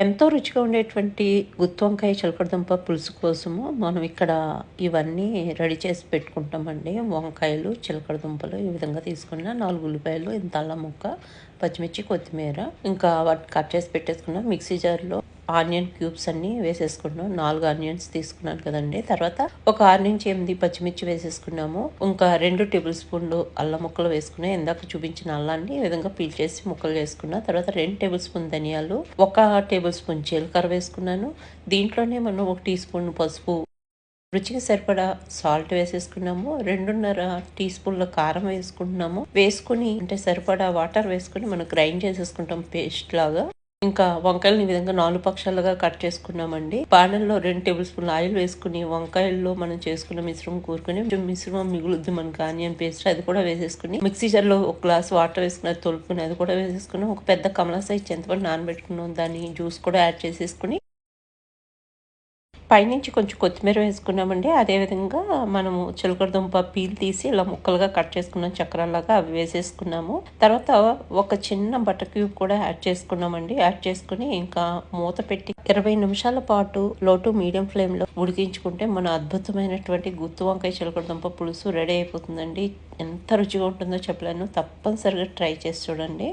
ఎంతో రుచిగా ఉండేటువంటి గుత్తి వంకాయ చిలకడదుంప పులుసు కోసము మనం ఇక్కడ ఇవన్నీ రెడీ చేసి పెట్టుకుంటామండి. వంకాయలు చిలకడదుంపలు ఈ విధంగా తీసుకున్న నాలుగు ఉల్లిపాయలు ఇంత అల్లం ముక్క పచ్చిమిర్చి కొత్తిమీర ఇంకా వాటి కట్ చేసి పెట్టేసుకున్నాం మిక్సీ జార్లో ఆనియన్ క్యూబ్స్ అన్ని వేసేసుకున్నాం నాలుగు ఆనియన్స్ తీసుకున్నాను కదండి. తర్వాత ఒక ఆరు నుంచి ఎనిమిది పచ్చిమిర్చి వేసేసుకున్నాము. ఇంకా రెండు టేబుల్ స్పూన్లు అల్లం ముక్కలు వేసుకున్నాయి ఇందాక చూపించిన అల్లాన్ని ఈ విధంగా పీల్ చేసి ముక్కలు వేసుకున్నా తర్వాత రెండు టేబుల్ స్పూన్ ధనియాలు ఒక టేబుల్ స్పూన్ జీలకర్ర వేసుకున్నాను. దీంట్లోనే మనం ఒక టీ స్పూన్ పసుపు రుచికి సరిపడా సాల్ట్ వేసేసుకున్నాము. రెండున్నర టీ స్పూన్ల కారం వేసుకుంటున్నాము. వేసుకుని అంటే సరిపడా వాటర్ వేసుకుని మనం గ్రైండ్ చేసేసుకుంటాం పేస్ట్ లాగా. ఇంకా వంకాయలను ఈ విధంగా నాలుగు పక్షాలుగా కట్ చేసుకున్నామండి. పానల్లో రెండు టేబుల్ స్పూన్ల ఆయిల్ వేసుకుని వంకాయల్లో మనం చేసుకున్న మిశ్రమం కూరుకుని మిశ్రమం మిగులుద్ది మనకి ఆనియన్ పేస్ట్ అది కూడా వేసేసుకుని మిక్సీ జార్లో ఒక గ్లాస్ వాటర్ వేసుకుని అది తొలుపుకుని అది కూడా వేసేసుకుని ఒక పెద్ద కమలా సైజ్ చింతపండు నానబెట్టుకున్నాం. దాన్ని జ్యూస్ కూడా యాడ్ చేసేసుకుని పైనుంచి కొంచెం కొత్తిమీర వేసుకున్నామండి. అదేవిధంగా మనము చిలకడదుంప పీల్ తీసి ఇలా ముక్కలుగా కట్ చేసుకున్నాం. చక్రాలాగా అవి వేసేసుకున్నాము. తర్వాత ఒక చిన్న బటర్ క్యూబ్ కూడా యాడ్ చేసుకున్నామండి. యాడ్ చేసుకుని ఇంకా మూత పెట్టి ఇరవై నిమిషాల పాటు లో టు మీడియం ఫ్లేమ్లో ఉడికించుకుంటే మన అద్భుతమైనటువంటి గుత్తి వంకాయ చిలకడదుంప పులుసు రెడీ అయిపోతుందండి. ఎంత రుచిగా ఉంటుందో చెప్పలేను. తప్పనిసరిగా ట్రై చేసి చూడండి.